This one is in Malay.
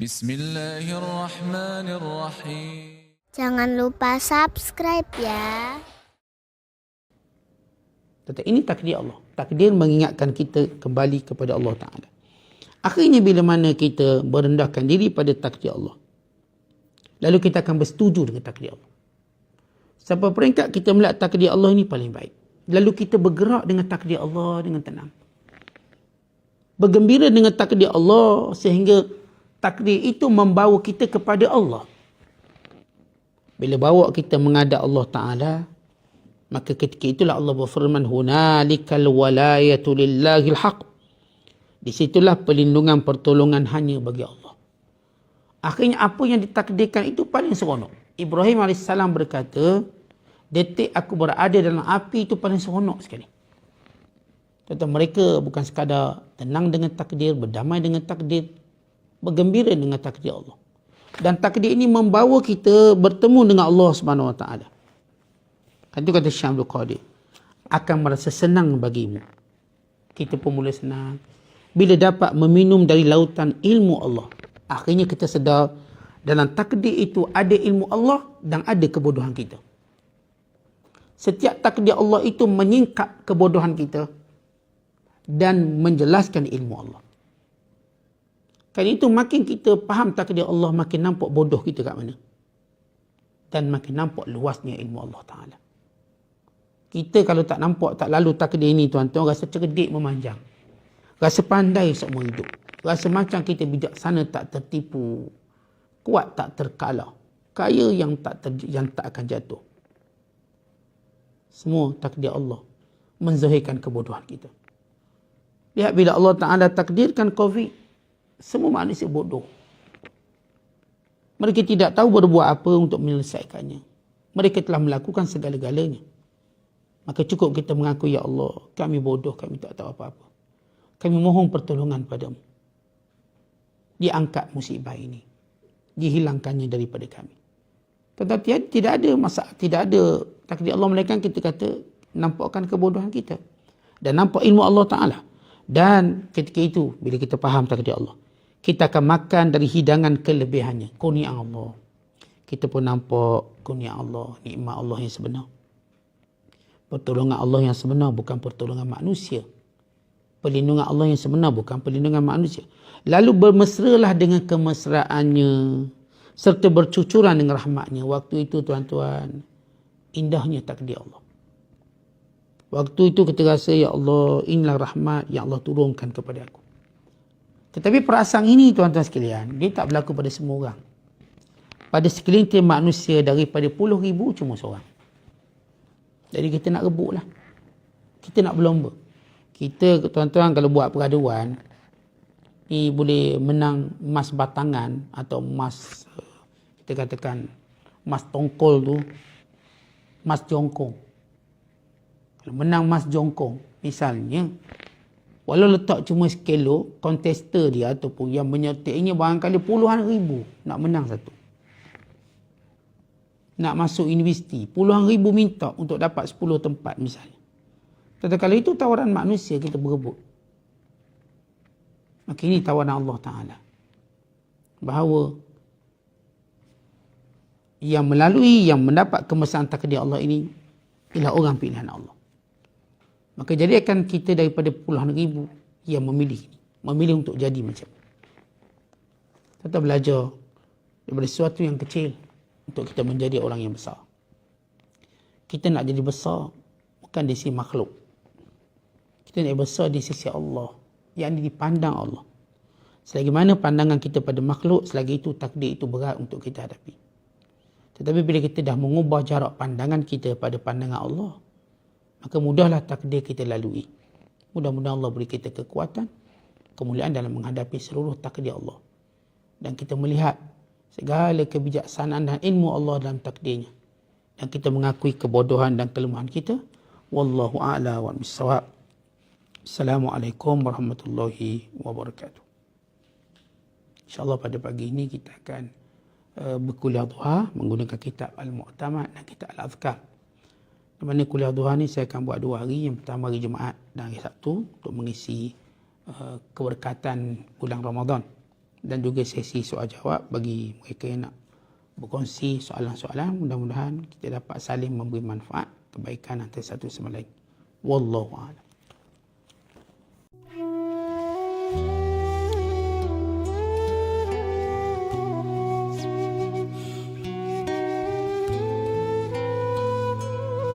Bismillahirrahmanirrahim. Jangan lupa subscribe ya. Tetapi ini takdir Allah. Takdir mengingatkan kita kembali kepada Allah Ta'ala. Akhirnya bila mana kita merendahkan diri pada takdir Allah. Lalu kita akan bersetuju dengan takdir Allah. Sampai peringkat kita melihat takdir Allah ini paling baik. Lalu kita bergerak dengan takdir Allah dengan tenang. Bergembira dengan takdir Allah sehingga takdir itu membawa kita kepada Allah. Bila bawa kita menghadap Allah Ta'ala, maka ketika itulah Allah berfirman, Hunalikal walayatu lillahil haq. Di situlah perlindungan pertolongan hanya bagi Allah. Akhirnya apa yang ditakdirkan itu paling seronok. Ibrahim AS berkata, detik aku berada dalam api itu paling seronok sekali. Kata mereka bukan sekadar tenang dengan takdir, berdamai dengan takdir, bergembira dengan takdir Allah. Dan takdir ini membawa kita bertemu dengan Allah Subhanahu Wa Taala. Kan itu kata Abdul Qadir. Akan merasa senang bagimu. Kita pun mula senang. Bila dapat meminum dari lautan ilmu Allah. Akhirnya kita sedar dalam takdir itu ada ilmu Allah dan ada kebodohan kita. Setiap takdir Allah itu menyingkap kebodohan kita dan menjelaskan ilmu Allah. Kan itu makin kita faham takdir Allah makin nampak bodoh kita kat mana. Dan makin nampak luasnya ilmu Allah Ta'ala. Kita kalau tak nampak, tak lalu takdir ini tuan-tuan, rasa cerdik memanjang. Rasa pandai seumur hidup. Rasa macam kita bijaksana tak tertipu. Kuat tak terkalah. Kaya yang tak ter, yang tak akan jatuh. Semua takdir Allah menzahirkan kebodohan kita. Lihat bila Allah Ta'ala takdirkan COVID, semua manusia bodoh. Mereka tidak tahu berbuat apa untuk menyelesaikannya. Mereka telah melakukan segala-galanya. Maka cukup kita mengaku, Ya Allah, kami bodoh, kami tak tahu apa-apa. Kami mohon pertolongan padamu. Diangkat musibah ini. Dihilangkannya daripada kami. Tetapi tidak ada masalah, tidak ada takdir Allah melainkan kita kata nampakkan kebodohan kita. Dan nampak ilmu Allah Ta'ala. Dan ketika itu, bila kita faham takdir Allah, kita akan makan dari hidangan kelebihannya. Kurnia Allah. Kita pun nampak kurnia Allah, nikmat Allah yang sebenar. Pertolongan Allah yang sebenar bukan pertolongan manusia. Perlindungan Allah yang sebenar bukan perlindungan manusia. Lalu bermesralah dengan kemesraannya. Serta bercucuran dengan rahmatnya. Waktu itu tuan-tuan, indahnya takdir Allah. Waktu itu kita rasa, Ya Allah, inilah rahmat yang Allah turunkan kepada aku. Tetapi perasaan ini tuan-tuan sekalian, dia tak berlaku pada semua orang. Pada sekelintir manusia daripada puluh ribu cuma seorang. Jadi kita nak rebut lah. Kita nak berlomba. Kita tuan-tuan kalau buat peraduan, ni boleh menang emas batangan atau emas, kita katakan emas tongkol tu, emas jongkong. Kalau menang emas jongkong, misalnya, Walau letak cuma sekelo, kontester dia ataupun yang menyertainya barangkali puluhan ribu nak menang satu. Nak masuk universiti, puluhan ribu minta untuk dapat 10 tempat misalnya. Tetapi kalau itu tawaran manusia kita berebut. Maka ini tawaran Allah Ta'ala. Bahawa yang melalui, yang mendapat kemesraan takdir Allah ini ialah orang pilihan Allah. Maka jadikan kita daripada puluhan ribu yang memilih. Memilih untuk jadi macam. Kita belajar daripada sesuatu yang kecil untuk kita menjadi orang yang besar. Kita nak jadi besar bukan di sisi makhluk. Kita nak besar di sisi Allah. Yang dipandang Allah. Selagi mana pandangan kita pada makhluk, selagi itu takdir itu berat untuk kita hadapi. Tetapi bila kita dah mengubah jarak pandangan kita pada pandangan Allah, maka mudahlah takdir kita lalui. Mudah-mudahan Allah beri kita kekuatan, kemuliaan dalam menghadapi seluruh takdir Allah. Dan kita melihat segala kebijaksanaan dan ilmu Allah dalam takdirnya. Dan kita mengakui kebodohan dan kelemahan kita. Wallahu a'la wa bisawab. Assalamualaikum warahmatullahi wabarakatuh. InsyaAllah pada pagi ini kita akan uh, berkuliah duha menggunakan kitab Al-Mu'tamad dan kitab Al-Azkar. Mana kuliah duha ni saya akan buat dua hari. Yang pertama hari Jumaat dan hari Sabtu untuk mengisi uh, keberkatan bulan Ramadan. dan juga sesi soal jawab bagi mereka yang nak berkongsi soalan-soalan. Mudah-mudahan kita dapat saling memberi manfaat kebaikan antara satu sama lain. Wallahu a'lam.